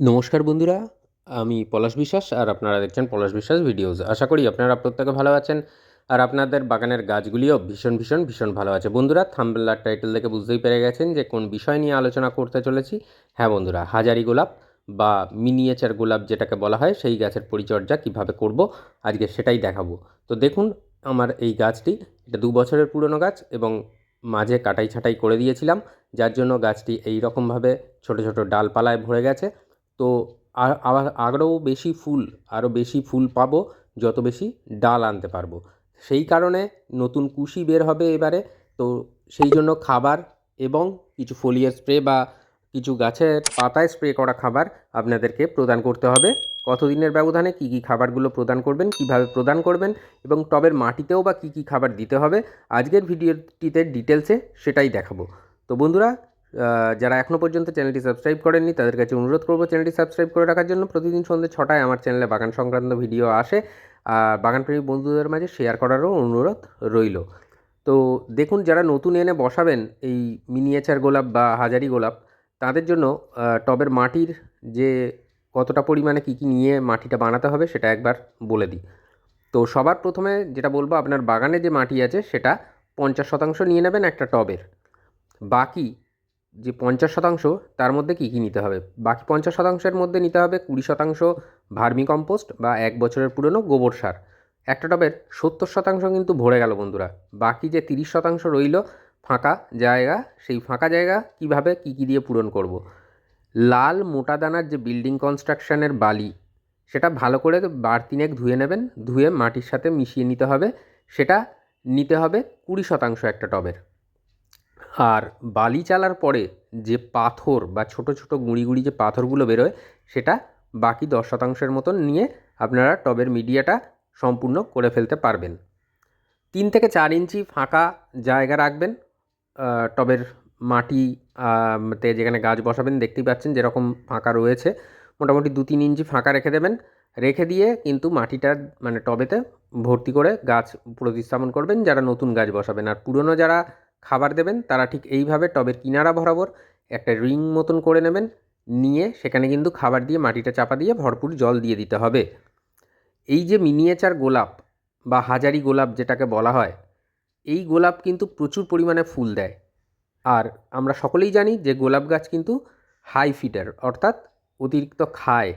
নমস্কার বন্ধুরা, আমি পলাশ বিশ্বাস আর আপনারা দেখছেন পলাশ বিশ্বাস ভিডিওস। আশা করি আপনারা প্রত্যেকে ভালো আছেন আর আপনাদের বাগানের গাছগুলিও ভীষণ ভীষণ ভীষণ ভালো আছে। বন্ধুরা থাম্বেলার টাইটেল দেখে বুঝতেই পেরে গেছেন যে কোন বিষয় নিয়ে আলোচনা করতে চলেছি। হ্যাঁ বন্ধুরা, হাজারি গোলাপ বা মিনিয়েচার গোলাপ যেটাকে বলা হয়, সেই গাছের পরিচর্যা কীভাবে করব আজকে সেটাই দেখাবো। তো দেখুন, আমার এই গাছটি, এটা দু বছরের পুরনো গাছ এবং মাঝে কাটাই ছাঁটাই করে দিয়েছিলাম, যার জন্য গাছটি এই রকমভাবে ছোট ছোট ডালপালায় ভরে গেছে। তো আবার আরও বেশি ফুল, আরও বেশি ফুল পাবো, যত বেশি ডাল আনতে পারব। সেই কারণে নতুন কুশি বের হবে এবারে, তো সেই জন্য খাবার এবং কিছু ফোলিয়ার স্প্রে বা কিছু গাছের পাতায় স্প্রে করা খাবার আপনাদেরকে প্রদান করতে হবে। কতদিনের ব্যবধানে কী কী খাবারগুলো প্রদান করবেন, কীভাবে প্রদান করবেন এবং টবের মাটিতেও বা কী কী খাবার দিতে হবে, আজকের ভিডিওটিতে ডিটেলসে সেটাই দেখাবো। তো বন্ধুরা যারা এখনও পর্যন্ত চ্যানেলটি সাবস্ক্রাইব করেননি, তাদের কাছে অনুরোধ করব চ্যানেলটি সাবস্ক্রাইব করে রাখার জন্য প্রতিদিন সন্ধ্যে ছটায় আমার চ্যানেলে বাগান সংক্রান্ত ভিডিও আসে। আর বাগানপ্রেমী বন্ধুদের মাঝে শেয়ার করারও অনুরোধ রইল। তো দেখুন, যারা নতুন এনে বসাবেন এই মিনিয়েচার গোলাপ বা হাজারি গোলাপ, তাদের জন্য টবের মাটির যে কতটা পরিমাণে কী কী নিয়ে মাটিটা বানাতে হবে সেটা একবার বলে দিই। তো সবার প্রথমে যেটা বলব, আপনার বাগানে যে মাটি আছে সেটা পঞ্চাশ শতাংশ নিয়ে নেবেন একটা টবের। বাকি যে পঞ্চাশ শতাংশ, তার মধ্যে কী কী নিতে হবে? বাকি পঞ্চাশ শতাংশের মধ্যে নিতে হবে কুড়ি শতাংশ ভার্মি কম্পোস্ট বা এক বছরের পুরনো গোবর সার। একটা টবের সত্তর শতাংশ কিন্তু ভরে গেল বন্ধুরা। বাকি যে তিরিশ শতাংশ রইল ফাঁকা জায়গা, সেই ফাঁকা জায়গা কীভাবে কী কী দিয়ে পূরণ করব। লাল মোটা দানার যে বিল্ডিং কনস্ট্রাকশনের বালি, সেটা ভালো করে বার তিনেক ধুয়ে নেবেন, ধুয়ে মাটির সাথে মিশিয়ে নিতে হবে। সেটা নিতে হবে কুড়ি শতাংশ একটা টবের। আর বালি চালার পরে যে পাথর বা ছোট ছোট গুঁড়ি গুঁড়ি যে পাথরগুলো বেরোয়, সেটা বাকি দশ শতাংশের মতন নিয়ে আপনারা টবের মিডিয়াটা সম্পূর্ণ করে ফেলতে পারবেন। তিন থেকে চার ইঞ্চি ফাঁকা জায়গা রাখবেন। টবের মাটি তে যেখানে গাছ বসাবেন, দেখতেই পাচ্ছেন যেরকম ফাঁকা রয়েছে। মোটামুটি দু তিন ইঞ্চি ফাঁকা রেখে দেবেন। রেখে দিয়ে কিন্তু মাটিটা মানে টবেতে ভর্তি করে গাছ প্রতিস্থাপন করবেন যারা নতুন গাছ বসাবেন। আর পুরনো যারা খাবার দেবেন, তারা ঠিক এইভাবে টবের কিনারা বরাবর একটা রিং মতন করে নেবেন, নিয়ে সেখানে কিন্তু খাবার দিয়ে মাটিটা চাপা দিয়ে ভরপুর জল দিয়ে দিতে হবে। এই যে মিনিয়েচার গোলাপ বা হাজারি গোলাপ যেটাকে বলা হয়, এই গোলাপ কিন্তু প্রচুর পরিমাণে ফুল দেয়। আর আমরা সকলেই জানি যে গোলাপ গাছ কিন্তু হাই ফিটার অর্থাৎ অতিরিক্ত খায়।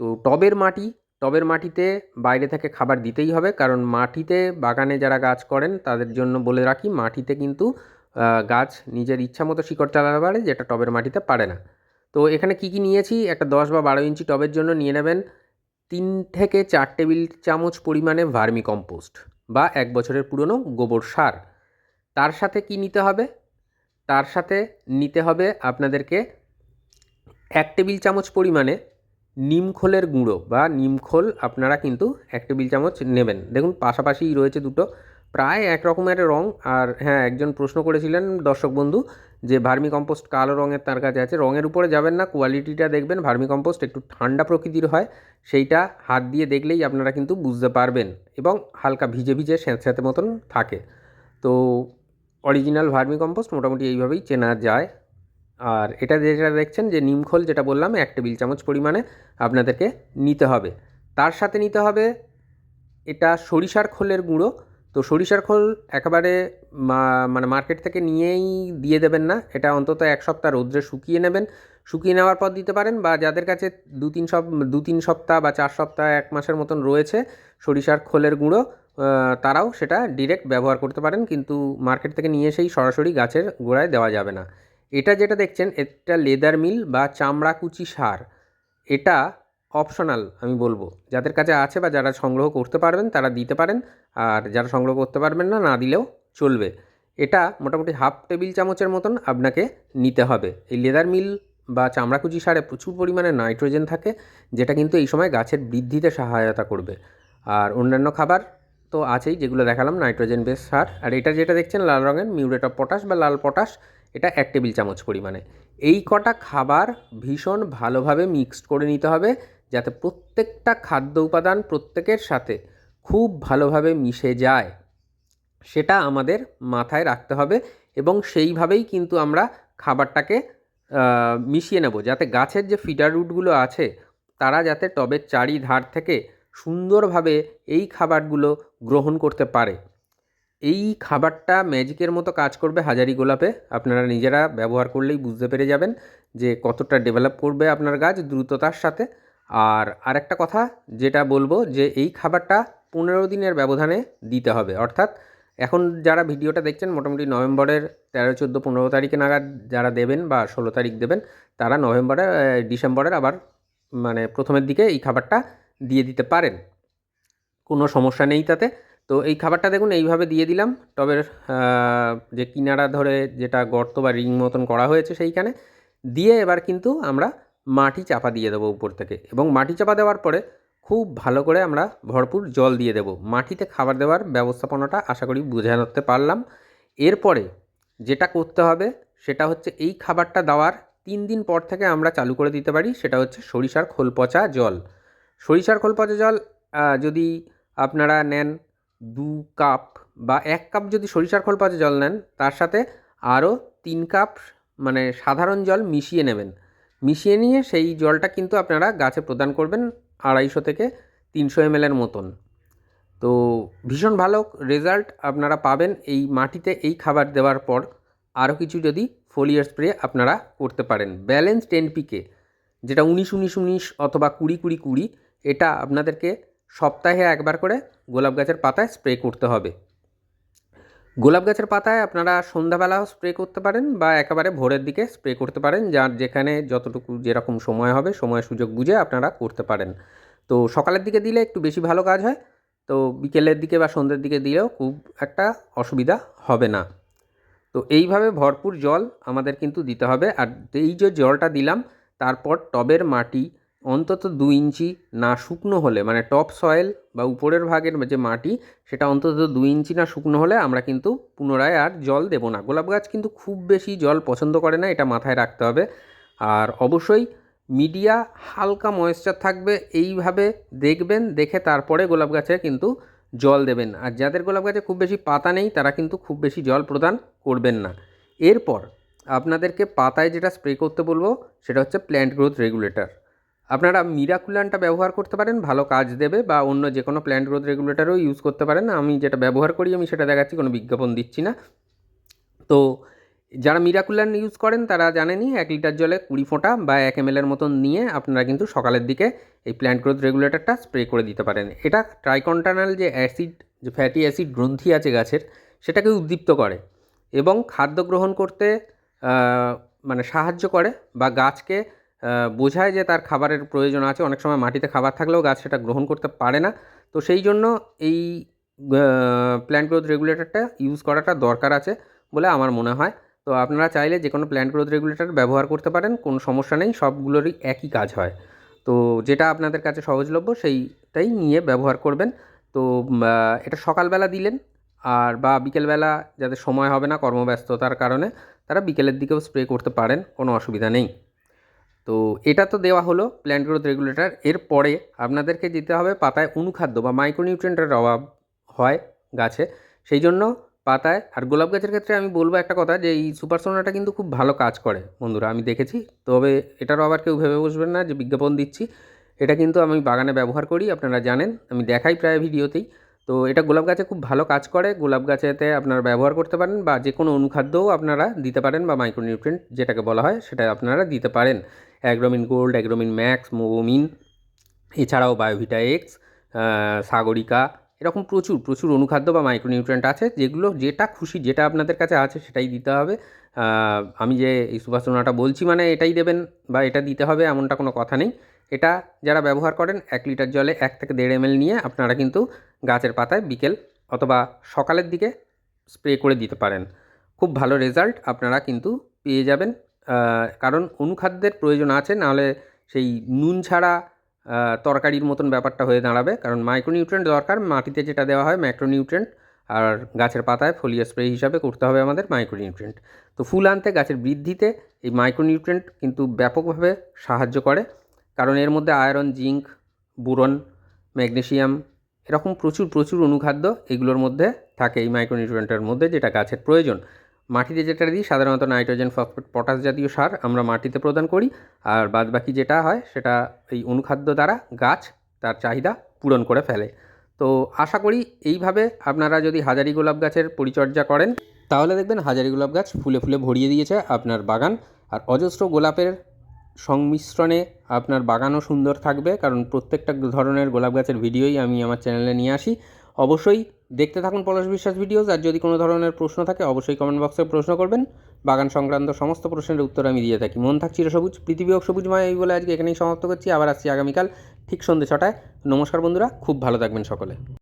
তো টবের মাটি টবের মাটিতে বাইরে থেকে খাবার দিতেই হবে। কারণ মাটিতে বাগানে যারা গাছ করেন, তাদের জন্য বলে রাখি, মাটিতে কিন্তু গাছ নিজের ইচ্ছা মতো শিকড় চালাতে পারে, যেটা টবের মাটিতে পারে না। তো এখানে কি কি নিয়েছি? একটা দশ বা বারো ইঞ্চি টবের জন্য নিয়ে নেবেন তিন থেকে চার টেবিল চামচ পরিমাণে ভার্মি কম্পোস্ট বা এক বছরের পুরনো গোবর সার। তার সাথে কি নিতে হবে? তার সাথে নিতে হবে আপনাদেরকে এক টেবিল চামচ পরিমাণে নিমখোলের গুঁড়ো বা নিমখোল আপনারা কিন্তু এক টেবিল চামচ নেবেন। দেখুন পাশাপাশিই রয়েছে দুটো। প্রায় এক রকমের রং আর হ্যাঁ একজন প্রশ্ন করেছিলেন দর্শক বন্ধু যে, ভার্মি কম্পোস্ট কালো রঙের তার কাছে আছে। রঙের উপরে যাবেন না, কোয়ালিটিটা দেখবেন। ভার্মি কম্পোস্ট একটু ঠান্ডা প্রকৃতির হয়, সেইটা হাত দিয়ে দেখলেই আপনারা কিন্তু বুঝতে পারবেন এবং হালকা ভিজে ভিজে স্যাঁতস্যাঁতে মতন থাকে। তো, অরিজিনাল ভার্মি কম্পোস্ট মোটামুটি এইভাবেই চেনা যায়। আর এটা যেটা দেখছেন যে নিমখোল যেটা বললাম, এক টেবিল চামচ পরিমাণে আপনাদেরকে নিতে হবে। তার সাথে নিতে হবে এটা সরিষার খোলের গুঁড়ো। তো সরিষার খোল একেবারে মানে মার্কেট থেকে নিয়েই দিয়ে দেবেন না। এটা অন্তত এক সপ্তাহ রোদ্রে শুকিয়ে নেবেন। শুকিয়ে নেওয়ার পর দিতে পারেন বা যাদের কাছে দু তিন সপ, দু তিন সপ্তাহ বা চার সপ্তাহ, এক মাসের মতন রয়েছে সরিষার খোলের গুঁড়ো তারাও সেটা ডিরেক্ট ব্যবহার করতে পারেন। কিন্তু মার্কেট থেকে নিয়ে এসেই সরাসরি গাছের গোড়ায় দেওয়া যাবে না। এটা যেটা দেখছেন, এটা লেদার মিল বা চামড়া কুচি সার। এটা অপশনাল আমি বলব। যাদের কাছে আছে বা যারা সংগ্রহ করতে পারবেন, তারা দিতে পারেন। আর যারা সংগ্রহ করতে পারবেন না না দিলেও চলবে। এটা মোটামুটি হাফ টেবিল চামচের মতন আপনাকে নিতে হবে। এই লেদার মিল বা চামড়াকুচি সারে প্রচুর পরিমাণে নাইট্রোজেন থাকে, যেটা কিন্তু এই সময় গাছের বৃদ্ধিতে সহায়তা করবে। আর অন্যান্য খাবার তো আছেই, যেগুলো দেখালাম নাইট্রোজেন বেস সার। আর এটা যেটা দেখছেন, লাল রঙের, মিউরেট অফ পটাশ বা লাল পটাশ। এটা এক টেবিল চামচ পরিমাণে। এই কটা খাবার ভীষণ ভালোভাবে মিক্সড করে নিতে হবে যাতে প্রত্যেকটা খাদ্য উপাদান প্রত্যেকের সাথে খুব ভালোভাবে মিশে যায়। সেটা আমাদের মাথায় রাখতে হবে এবং সেইভাবেই কিন্তু আমরা খাবারটাকে মিশিয়ে নেব যাতে গাছের যে ফিডার রুটগুলো আছে, তারা যাতে টবের চারিধার থেকে সুন্দরভাবে এই খাবারগুলো গ্রহণ করতে পারে। এই খাবারটা ম্যাজিকের মতো কাজ করবে হাজারি গোলাপে। আপনারা নিজেরা ব্যবহার করলেই বুঝতে পেরে যাবেন যে কতটা ডেভেলপ করবে আপনার গাছ দ্রুততার সাথে। আর আরেকটা কথা যেটা বলব যে এই খাবারটা পনেরো দিনের ব্যবধানে দিতে হবে। অর্থাৎ এখন যারা ভিডিওটা দেখছেন, মোটামুটি নভেম্বরের তেরো, চোদ্দ, পনেরো তারিখে নাগাদ যারা দেবেন বা ষোলো তারিখ দেবেন, তারা নভেম্বরে ডিসেম্বরের আবার মানে প্রথমের দিকে এই খাবারটা দিয়ে দিতে পারেন। কোনো সমস্যা নেই তাতে। তো এই খাবারটা দেখুন, এইভাবে দিয়ে দিলাম। টবের যে কিনারা ধরে যেটা গর্ত বা রিং মতন করা হয়েছে সেইখানে, দিয়ে এবার কিন্তু আমরা মাটি চাপা দিয়ে দেবো উপর থেকে এবং মাটি চাপা দেওয়ার পরে খুব ভালো করে আমরা ভরপুর জল দিয়ে দেবো। মাটিতে খাবার দেওয়ার ব্যবস্থাপনাটা আশা করি বোঝাতে পারলাম। এরপরে যেটা করতে হবে, সেটা হচ্ছে এই খাবারটা দেওয়ার তিন দিন পর থেকে আমরা চালু করে দিতে পারি, সেটা হচ্ছে সরিষার খোল পচা জল। সরিষার খোল পচা জল যদি আপনারা নেন দু কাপ বা এক কাপ যদি সরিষার খোল পচা জল নেন, তার সাথে আরও তিন কাপ মানে সাধারণ জল মিশিয়ে নেবেন। মিশিয়ে নিয়ে সেই জলটা কিন্তু আপনারা গাছে প্রদান করবেন আড়াইশো থেকে তিনশো এমএলের মতন। তো ভীষণ ভালো রেজাল্ট আপনারা পাবেন এই মাটিতে এই খাবার দেওয়ার পর। আরও কিছু যদি ফোলিয়ার স্প্রে আপনারা করতে পারেন। ব্যালেন্স টেন পিকে, যেটা উনিশ উনিশ উনিশ অথবা কুড়ি কুড়ি কুড়ি, এটা আপনাদেরকে সপ্তাহে একবার করে গোলাপ গাছের পাতায় স্প্রে করতে হবে। গোলাপ গাছের পাতায় আপনারা সন্ধ্যাবেলাও স্প্রে করতে পারেন বা একেবারে ভোরের দিকে স্প্রে করতে পারেন, যার যেখানে যতটুকু যেরকম সময় হবে, সময় সুযোগ বুঝে আপনারা করতে পারেন। তো সকালের দিকে দিলে একটু বেশি ভালো কাজ হয়, তো বিকেলের দিকে বা সন্ধ্যের দিকে দিলেও খুব একটা অসুবিধা হবে না। তো এইভাবে ভরপুর জল আমাদের কিন্তু দিতে হবে, আর এই যে জলটা দিলাম, তারপর টবের মাটি অন্তত দু ইঞ্চি না শুকনো হলে মানে টপ সয়েল বা উপরের ভাগের যে মাটি, সেটা অন্তত দু ইঞ্চি না শুকনো হলে আমরা কিন্তু পুনরায় আর জল দেবো না। গোলাপ গাছ কিন্তু খুব বেশি জল পছন্দ করে না, এটা মাথায় রাখতে হবে। আর অবশ্যই মিডিয়া হালকা ময়েশ্চার থাকবে, এইভাবে দেখবেন, দেখে তারপরে গোলাপ গাছে কিন্তু জল দেবেন আর যাদের গোলাপ গাছে খুব বেশি পাতা নেই, তারা কিন্তু খুব বেশি জল প্রদান করবেন না। এরপর আপনাদেরকে পাতায় যেটা স্প্রে করতে বলব, সেটা হচ্ছে প্ল্যান্ট গ্রোথ রেগুলেটর আপনারা মিরাকুলানটা ব্যবহার করতে পারেন, ভালো কাজ দেবে বা অন্য যে কোনো প্ল্যান্ট গ্রোথ রেগুলেটরও ইউজ করতে পারেন। আমি যেটা ব্যবহার করি, আমি সেটা দেখাচ্ছি, কোনো বিজ্ঞাপন দিচ্ছি না। তো যারা মিরাকুলান ইউজ করেন, তারা জানেনই এক লিটার জলে কুড়ি ফোঁটা বা এক এম এর মতন নিয়ে আপনারা কিন্তু সকালের দিকে এই প্ল্যান্ট গ্রোথ রেগুলেটরটা স্প্রে করে দিতে পারেন। এটা ট্রাইকন্টানাল যে অ্যাসিড যে ফ্যাটি অ্যাসিড গ্রন্থি আছে গাছের, সেটাকে উদ্দীপ্ত করে এবং খাদ্য গ্রহণ করতে মানে সাহায্য করে বা গাছকে বোঝায় যে তার খাবারের প্রয়োজন আছে। অনেক সময় মাটিতে খাবার থাকলেও গাছ সেটা গ্রহণ করতে পারে না। তো সেই জন্য এই প্ল্যান্ট গ্রোথ রেগুলেটরটা ইউজ করাটা দরকার আছে বলে আমার মনে হয়। তো আপনারা চাইলে যে কোনো প্ল্যান্ট গ্রোথ রেগুলেটর ব্যবহার করতে পারেন, কোনো সমস্যা নেই, সবগুলোরই একই কাজ হয়। তো যেটা আপনাদের কাছে সহজলভ্য সেইটাই নিয়ে ব্যবহার করবেন। তো এটা সকালবেলা দিলেন আর বা বিকেলবেলা যাদের সময় হবে না কর্মব্যস্ততার কারণে, তারা বিকেলের দিকেও স্প্রে করতে পারেন, কোনো অসুবিধা নেই। তো এটা তো দেওয়া হলো প্ল্যান্ট গ্রোথ রেগুলেটর এরপরে আপনাদেরকে দিতে হবে পাতায় অনুখাদ্য বা মাইক্রোনিউট্রিয়েন্টের অভাব হয় গাছে। সেই জন্য পাতায় আর গোলাপ গাছের ক্ষেত্রে আমি বলব একটা কথা যে এই সুপারসোনাটা কিন্তু খুব ভালো কাজ করে বন্ধুরা, আমি দেখেছি। তবে এটারও আবার কেউ ভেবে বসবেন না যে বিজ্ঞাপন দিচ্ছি। এটা কিন্তু আমি বাগানে ব্যবহার করি, আপনারা জানেন। আমি দেখাই প্রায় ভিডিওতেই। তো এটা গোলাপ গাছে খুব ভালো কাজ করে। গোলাপ গাছেতে আপনারা ব্যবহার করতে পারেন বা যে কোনো অনুখাদ্যও আপনারা দিতে পারেন বা মাইক্রোনিউট্রিয়েন্ট যেটাকে বলা হয় সেটা আপনারা দিতে পারেন। Agromin gold, Agromin max, Mobomin, এছাড়াও বায়োভিটা এক্স সাগরিকা, এরকম প্রচুর প্রচুর অনুখাদ্য বা মাইক্রোনিউট্রিয়েন্ট আছে যেগুলো যেটা খুশি, যেটা আপনাদের কাছে আছে সেটাই দিতে হবে। আমি যে এই সুভাষনাটা বলছি মানে এটাই দেবেন বা এটা দিতে হবে এমনটা কোনো কথা নেই। এটা যারা ব্যবহার করেন এক লিটার জলে এক থেকে দেড় এম নিয়ে আপনারা কিন্তু গাছের পাতায় বিকেল অথবা সকালের দিকে স্প্রে করে দিতে পারেন। খুব ভালো রেজাল্ট আপনারা কিন্তু পেয়ে যাবেন। কারণ অনুখাদ্যের প্রয়োজন আছে, নাহলে সেই নুন ছাড়া তরকারির মতন ব্যাপারটা হয়ে দাঁড়াবে। কারণ মাইক্রোনিউট্রেন্ট দরকার, মাটিতে যেটা দেওয়া হয় ম্যাক্রোনিউট্রেন্ট আর গাছের পাতায় ফলিয়া স্প্রে হিসাবে করতে হবে আমাদের মাইক্রোনিউট্রেন্ট তো ফুল আনতে গাছের বৃদ্ধিতে এই মাইক্রোনিউট্রেন্ট কিন্তু ব্যাপকভাবে সাহায্য করে। কারণ এর মধ্যে আয়রন, জিঙ্ক, বুরন, ম্যাগনেসিয়াম এরকম প্রচুর প্রচুর অনুখাদ্য এগুলোর মধ্যে থাকে এই মাইক্রোনিউট্রিয়েন্টের মধ্যে যেটা গাছের প্রয়োজন। মাটিতে যেটা দিই, সাধারণত নাইট্রোজেন, ফসফেট, পটাশ জাতীয় সার আমরা মাটিতে প্রদান করি আর বাদবাকি যেটা হয় সেটা এই অনুখাদ্য দ্বারা গাছ তার চাহিদা পূরণ করে ফেলে। তো আশা করি এইভাবে আপনারা যদি হাজারি গোলাপ গাছের পরিচর্যা করেন, তাহলে দেখবেন হাজারি গোলাপ গাছ ফুলে ফুলে ভরিয়ে দিয়েছে আপনার বাগান। আর অজস্র গোলাপের সংমিশ্রণে আপনার বাগানও সুন্দর থাকবে, কারণ প্রত্যেকটা ধরনের গোলাপ গাছের ভিডিওই আমি আমার চ্যানেলে নিয়ে আসি। অবশ্যই দেখতে থাকুন পলাশ বিশ্বাস ভিডিওস, আর যদি কোনো ধরনের প্রশ্ন থাকে, অবশ্যই কমেন্ট বক্সে প্রশ্ন করবেন। বাগান সংক্রান্ত সমস্ত প্রশ্নের উত্তর আমি দিয়ে থাকি। মন থাক চিরসবুজ, পৃথিবী হোক সবুজময় এই বলে আজকে এখানেই সমাপ্ত করছি। আবার আসছি আগামীকাল ঠিক সন্ধ্যে ছটায়। নমস্কার বন্ধুরা, খুব ভালো থাকবেন সকলে।